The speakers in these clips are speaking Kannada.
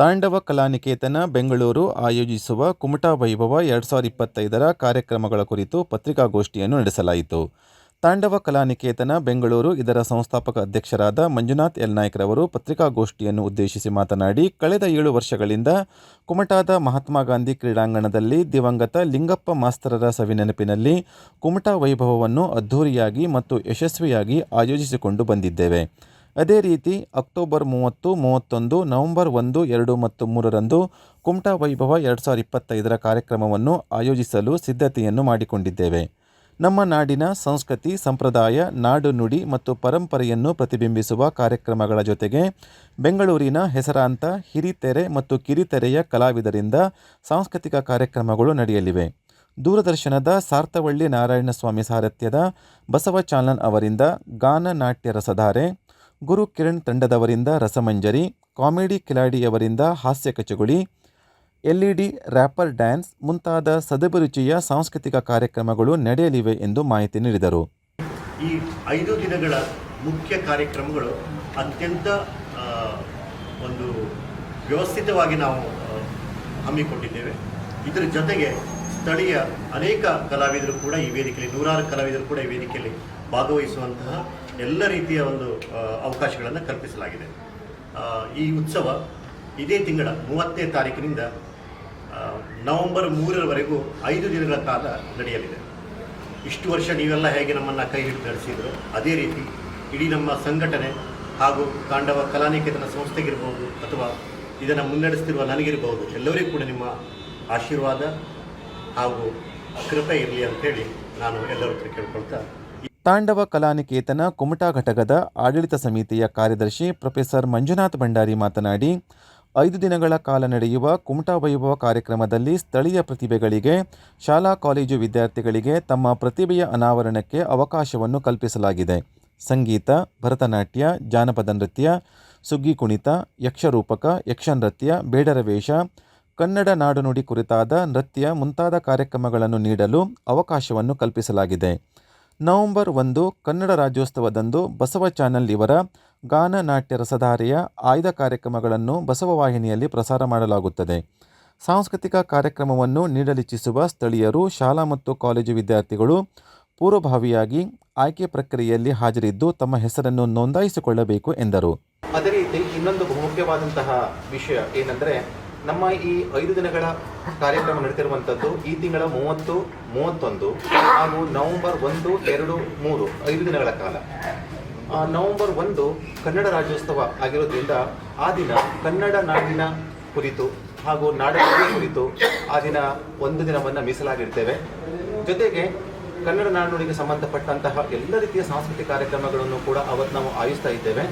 ತಾಂಡವ ಕಲಾನಿಕೇತನ ಬೆಂಗಳೂರು ಆಯೋಜಿಸುವ ಕುಮಟಾ ವೈಭವ ಎರಡು ಸಾವಿರದ ಇಪ್ಪತ್ತೈದರ ಕಾರ್ಯಕ್ರಮಗಳ ಕುರಿತು ಪತ್ರಿಕಾಗೋಷ್ಠಿಯನ್ನು ನಡೆಸಲಾಯಿತು. ತಾಂಡವ ಕಲಾನಿಕೇತನ ಬೆಂಗಳೂರು ಇದರ ಸಂಸ್ಥಾಪಕ ಅಧ್ಯಕ್ಷರಾದ ಮಂಜುನಾಥ್ ಎಲ್ ನಾಯ್ಕರವರು ಪತ್ರಿಕಾಗೋಷ್ಠಿಯನ್ನು ಉದ್ದೇಶಿಸಿ ಮಾತನಾಡಿ, ಕಳೆದ ಏಳು ವರ್ಷಗಳಿಂದ ಕುಮಟಾದ ಮಹಾತ್ಮ ಗಾಂಧಿ ಕ್ರೀಡಾಂಗಣದಲ್ಲಿ ದಿವಂಗತ ಲಿಂಗಪ್ಪ ಮಾಸ್ತರರ ಸವಿನೆನಪಿನಲ್ಲಿ ಕುಮಟಾ ವೈಭವವನ್ನು ಅದ್ಧೂರಿಯಾಗಿ ಮತ್ತು ಯಶಸ್ವಿಯಾಗಿ ಆಯೋಜಿಸಿಕೊಂಡು ಬಂದಿದ್ದೇವೆ. ಅದೇ ರೀತಿ ಅಕ್ಟೋಬರ್ ಮೂವತ್ತು, ಮೂವತ್ತೊಂದು, ನವೆಂಬರ್ ಒಂದು, ಎರಡು ಮತ್ತು ಮೂರರಂದು ಕುಮಟಾ ವೈಭವ ಎರಡು ಸಾವಿರದ ಇಪ್ಪತ್ತೈದರ ಕಾರ್ಯಕ್ರಮವನ್ನು ಆಯೋಜಿಸಲು ಸಿದ್ಧತೆಯನ್ನು ಮಾಡಿಕೊಂಡಿದ್ದೇವೆ. ನಮ್ಮ ನಾಡಿನ ಸಂಸ್ಕೃತಿ, ಸಂಪ್ರದಾಯ, ನಾಡು ನುಡಿ ಮತ್ತು ಪರಂಪರೆಯನ್ನು ಪ್ರತಿಬಿಂಬಿಸುವ ಕಾರ್ಯಕ್ರಮಗಳ ಜೊತೆಗೆ ಬೆಂಗಳೂರಿನ ಹೆಸರಾಂತ ಹಿರಿತೆರೆ ಮತ್ತು ಕಿರಿತೆರೆಯ ಕಲಾವಿದರಿಂದ ಸಾಂಸ್ಕೃತಿಕ ಕಾರ್ಯಕ್ರಮಗಳು ನಡೆಯಲಿವೆ. ದೂರದರ್ಶನದ ಸಾರ್ಥವಳ್ಳಿ ನಾರಾಯಣಸ್ವಾಮಿ ಸಾರಥ್ಯದ ಬಸವ ಚಾಲನ್ ಅವರಿಂದ ಗಾನ ನಾಟ್ಯ ರಸಧಾರೆ ಗುರು ಕಿರಣ್ ತಂಡದವರಿಂದ ರಸಮಂಜರಿ, ಕಾಮಿಡಿ ಕಿಲಾಡಿಯವರಿಂದ ಹಾಸ್ಯ ಕಚಗುಳಿ L E D rapper dance ಮುಂತಾದ ಸದಭಿರುಚಿಯ ಸಾಂಸ್ಕೃತಿಕ ಕಾರ್ಯಕ್ರಮಗಳು ನಡೆಯಲಿವೆ ಎಂದು ಮಾಹಿತಿ ನೀಡಿದರು. ಈ ಐದು ದಿನಗಳ ಮುಖ್ಯ ಕಾರ್ಯಕ್ರಮಗಳು ಅತ್ಯಂತ ಒಂದು ವ್ಯವಸ್ಥಿತವಾಗಿ ನಾವು ಹಮ್ಮಿಕೊಂಡಿದ್ದೇವೆ. ಇದರ ಜೊತೆಗೆ ಸ್ಥಳೀಯ ಅನೇಕ ಕಲಾವಿದರು ಕೂಡ ಈ ವೇದಿಕೆಯಲ್ಲಿ, ನೂರಾರು ಕಲಾವಿದರು ಕೂಡ ಈ ವೇದಿಕೆಯಲ್ಲಿ ಭಾಗವಹಿಸುವಂತಹ ಎಲ್ಲ ರೀತಿಯ ಒಂದು ಅವಕಾಶಗಳನ್ನು ಕಲ್ಪಿಸಲಾಗಿದೆ. ಈ ಉತ್ಸವ ಇದೇ ತಿಂಗಳ ಮೂವತ್ತನೇ ತಾರೀಕಿನಿಂದ ನವೆಂಬರ್ ಮೂರರವರೆಗೂ ಐದು ದಿನಗಳ ಕಾಲ ನಡೆಯಲಿದೆ. ಇಷ್ಟು ವರ್ಷ ನೀವೆಲ್ಲ ಹೇಗೆ ನಮ್ಮನ್ನು ಕೈ ಹಿಡಿದು ನಡೆಸಿದ್ರು, ಅದೇ ರೀತಿ ಇಡೀ ನಮ್ಮ ಸಂಘಟನೆ ಹಾಗೂ ತಾಂಡವ ಕಲಾನಿಕೇತನ ಸಂಸ್ಥೆಗಿರ್ಬೋದು ಅಥವಾ ಇದನ್ನು ಮುನ್ನಡೆಸ್ತಿರುವ ನನಗಿರ್ಬೋದು, ಎಲ್ಲರಿಗೂ ಕೂಡ ನಿಮ್ಮ ಆಶೀರ್ವಾದ ಹಾಗೂ ಕೃಪೆ ಇರಲಿ ಅಂತೇಳಿ ನಾನು ಎಲ್ಲರ ಹತ್ರ ಕೇಳ್ಕೊಳ್ತಾ ತಾಂಡವ ಕಲಾನಿಕೇತನ ಕುಮಟಾ ಘಟಕದ ಆಡಳಿತ ಸಮಿತಿಯ ಕಾರ್ಯದರ್ಶಿ ಪ್ರೊಫೆಸರ್ ಮಂಜುನಾಥ್ ಭಂಡಾರಿ ಮಾತನಾಡಿ, ಐದು ದಿನಗಳ ಕಾಲ ನಡೆಯುವ ಕುಮಟಾ ವೈಭವ ಕಾರ್ಯಕ್ರಮದಲ್ಲಿ ಸ್ಥಳೀಯ ಪ್ರತಿಭೆಗಳಿಗೆ, ಶಾಲಾ ಕಾಲೇಜು ವಿದ್ಯಾರ್ಥಿಗಳಿಗೆ ತಮ್ಮ ಪ್ರತಿಭೆಯ ಅನಾವರಣಕ್ಕೆ ಅವಕಾಶವನ್ನು ಕಲ್ಪಿಸಲಾಗಿದೆ. ಸಂಗೀತ, ಭರತನಾಟ್ಯ, ಜಾನಪದ ನೃತ್ಯ, ಸುಗ್ಗಿ ಕುಣಿತ, ಯಕ್ಷರೂಪಕ, ಯಕ್ಷನೃತ್ಯ, ಬೇಡರ ವೇಷ ಕನ್ನಡ ನಾಡುನುಡಿ ಕುರಿತಾದ ನೃತ್ಯ ಮುಂತಾದ ಕಾರ್ಯಕ್ರಮಗಳನ್ನು ನೀಡಲು ಅವಕಾಶವನ್ನು ಕಲ್ಪಿಸಲಾಗಿದೆ. ನವೆಂಬರ್ ಒಂದು, ಕನ್ನಡ ರಾಜ್ಯೋತ್ಸವದಂದು ಬಸವ ಚಾನಲ್ ಇವರ ಗಾನ ನಾಟ್ಯ ರಸಧಾರೆಯ ಆಯ್ದ ಕಾರ್ಯಕ್ರಮಗಳನ್ನು ಬಸವ ವಾಹಿನಿಯಲ್ಲಿ ಪ್ರಸಾರ ಮಾಡಲಾಗುತ್ತದೆ. ಸಾಂಸ್ಕೃತಿಕ ಕಾರ್ಯಕ್ರಮವನ್ನು ನೀಡಲಿಚ್ಛಿಸುವ ಸ್ಥಳೀಯರು, ಶಾಲಾ ಮತ್ತು ಕಾಲೇಜು ವಿದ್ಯಾರ್ಥಿಗಳು ಪೂರ್ವಭಾವಿಯಾಗಿ ಆಯ್ಕೆ ಪ್ರಕ್ರಿಯೆಯಲ್ಲಿ ಹಾಜರಿದ್ದು ತಮ್ಮ ಹೆಸರನ್ನು ನೋಂದಾಯಿಸಿಕೊಳ್ಳಬೇಕು ಎಂದರು. ಅದೇ ರೀತಿ ಇನ್ನೊಂದು ಮುಖ್ಯವಾದಂತಹ ವಿಷಯ ಏನಂದ್ರೆ ನಮ್ಮ ಈ ಐದು ದಿನಗಳ ಕಾರ್ಯಕ್ರಮ ನಡೆದಿರುವಂಥದ್ದು ಈ ತಿಂಗಳ ಮೂವತ್ತು, ಮೂವತ್ತೊಂದು ಹಾಗೂ ನವೆಂಬರ್ ಒಂದು, ಎರಡು, ಮೂರು, ಐದು ದಿನಗಳ ಕಾಲ. ನವೆಂಬರ್ ಒಂದು ಕನ್ನಡ ರಾಜ್ಯೋತ್ಸವ ಆಗಿರೋದ್ರಿಂದ ಆ ದಿನ ಕನ್ನಡ ನಾಡಿನ ಕುರಿತು ಹಾಗೂ ನಾಡನುಡಿ ಕುರಿತು ಆ ದಿನ ಒಂದು ದಿನವನ್ನು ಮೀಸಲಾಗಿರ್ತೇವೆ. ಜೊತೆಗೆ ಕನ್ನಡ ನಾಡುನುಡಿಗೆ ಸಂಬಂಧಪಟ್ಟಂತಹ ಎಲ್ಲ ರೀತಿಯ ಸಾಂಸ್ಕೃತಿಕ ಕಾರ್ಯಕ್ರಮಗಳನ್ನು ಕೂಡ ಅವತ್ತು ನಾವು ಆಯೋಜಿಸ್ತಾ ಇದ್ದೇವೆ.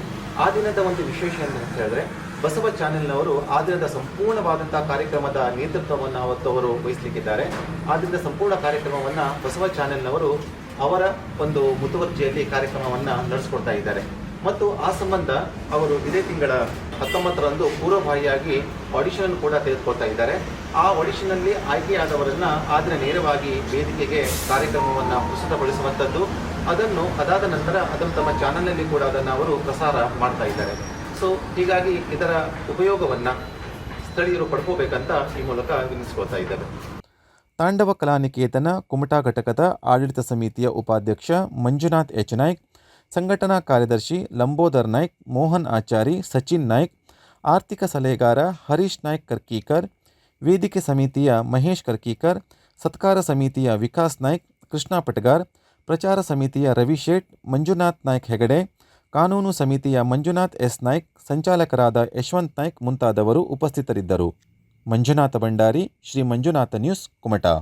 ಆ ದಿನದ ಒಂದು ವಿಶೇಷ ಅಂತ ಹೇಳಿದ್ರೆ ಬಸವ ಚಾನೆಲ್ನವರು ಆ ದಿನದ ಸಂಪೂರ್ಣವಾದಂತಹ ಕಾರ್ಯಕ್ರಮದ ನೇತೃತ್ವವನ್ನು ಅವತ್ತು ಅವರು ವಹಿಸಲಿಕ್ಕಿದ್ದಾರೆ. ಆದ್ದರಿಂದ ಸಂಪೂರ್ಣ ಕಾರ್ಯಕ್ರಮವನ್ನು ಬಸವ ಚಾನೆಲ್ನವರು ಅವರ ಒಂದು ಮುತುವರ್ಜಿಯಲ್ಲಿ ಕಾರ್ಯಕ್ರಮವನ್ನು ನಡೆಸಿಕೊಡ್ತಾ ಇದ್ದಾರೆ. ಮತ್ತು ಆ ಸಂಬಂಧ ಅವರು ಇದೇ ತಿಂಗಳ ಹತ್ತೊಂಬತ್ತರಂದು ಪೂರ್ವಭಾವಿಯಾಗಿ ಆಡಿಷನ್ ಕೂಡ ತೆಗೆದುಕೊಳ್ತಾ ಇದ್ದಾರೆ. ಆ ಆಡಿಷನ್ನಲ್ಲಿ ಆಯ್ಕೆಯಾದವರನ್ನ ಆದ್ರೆ ನೇರವಾಗಿ ವೇದಿಕೆಗೆ ಕಾರ್ಯಕ್ರಮವನ್ನು ಪ್ರಸ್ತುತಪಡಿಸುವಂಥದ್ದು. ಅದನ್ನು ಅದಾದ ನಂತರ ಅದನ್ನು ತಮ್ಮ ಚಾನಲ್ನಲ್ಲಿ ಕೂಡ ಅದನ್ನು ಅವರು ಪ್ರಸಾರ ಮಾಡ್ತಾ ಇದ್ದಾರೆ. ಸೊ ಹೀಗಾಗಿ ಇದರ ಉಪಯೋಗವನ್ನು ಸ್ಥಳೀಯರು ಪಡ್ಕೋಬೇಕಂತ ಈ ಮೂಲಕ ವಿನಿಸ್ಕೊಳ್ತಾ ಇದ್ದೇವೆ. ತಾಂಡವ ಕಲಾನಿಕೇತನ ಕುಮಟಾ ಘಟಕದ ಆಡಳಿತ ಸಮಿತಿಯ ಉಪಾಧ್ಯಕ್ಷ ಮಂಜುನಾಥ್ ಎಚ್. ನಾಯ್ಕ್, ಸಂಘಟನಾ ಕಾರ್ಯದರ್ಶಿ ಲಂಬೋದರ್ ನಾಯ್ಕ್, ಮೋಹನ್ ಆಚಾರಿ, ಸಚಿನ್ ನಾಯ್ಕ್, ಆರ್ಥಿಕ ಸಲಹೆಗಾರ ಹರೀಶ್ ನಾಯ್ಕ್ ಕರ್ಕೀಕರ್, ವೇದಿಕೆ ಸಮಿತಿಯ ಮಹೇಶ್ ಕರ್ಕೀಕರ್, ಸತ್ಕಾರ ಸಮಿತಿಯ ವಿಕಾಸ್ ನಾಯ್ಕ್, ಕೃಷ್ಣ ಪಟಗಾರ್, ಪ್ರಚಾರ ಸಮಿತಿಯ ರವಿ ಶೇಟ್, ಮಂಜುನಾಥ್ ನಾಯ್ಕ್ ಹೆಗಡೆ ಕಾನೂನು ಸಮಿತಿಯ ಮಂಜುನಾಥ್ ಎಸ್. ನಾಯ್ಕ್, ಸಂಚಾಲಕರಾದ ಯಶವಂತ್ ನಾಯ್ಕ್ ಮುಂತಾದವರು ಉಪಸ್ಥಿತರಿದ್ದರು. ಮಂಜುನಾಥ ಭಂಡಾರಿ, ಶ್ರೀ ಮಂಜುನಾಥ ನ್ಯೂಸ್, ಕುಮಟಾ.